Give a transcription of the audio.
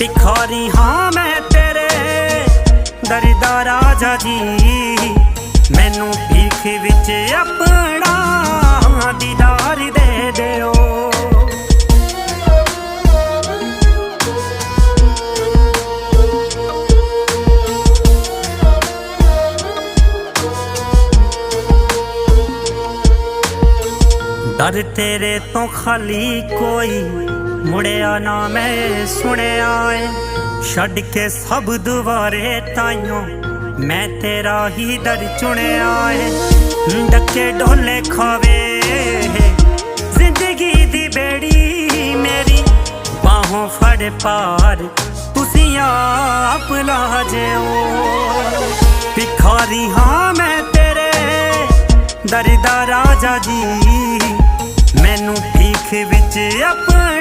ਭਿਖਾਰੀ ਹਾਂ ਮੈਂ ਤੇਰੇ ਦਰਦਾ ਰਾਜਾ ਜੀ। ਮੈਨੂੰ ਭੀਖ ਵਿੱਚ ਆਪਣਾ ਦੀਦਾਰ ਦੇ ਦਿਓ। ਦਰ ਤੇਰੇ ਤੋਂ ਖਾਲੀ ਕੋਈ ਮੁੜਿਆ ਨਾ ਮੈਂ ਸੁਣਿਆ ਏ। ਛੱਡ ਕੇ ਸਭ ਦੁਆਰੇ ਤਾਈਓ, ਮੈਂ ਤੇਰਾ ਹੀ ਦਰ ਚੁਣਿਆ ਏ। ਡੱਕੇ ਢੋਲੇ ਖਾਵੇ, ਜ਼ਿੰਦਗੀ ਦੀ ਬੇੜੀ ਮੇਰੀ। ਬਾਹੋਂ ਫੜ ਪਾਰ ਤੁਸੀਂ ਆਪ ਲਾ ਜਿਓ। ਭਿਖਾਰੀ ਹਾਂ ਮੈਂ ਤੇਰੇ ਦਰਦਾ ਰਾਜਾ ਜੀ। ਮੈਨੂੰ ਭੀਖ ਵਿੱਚ ਆਪਣਾ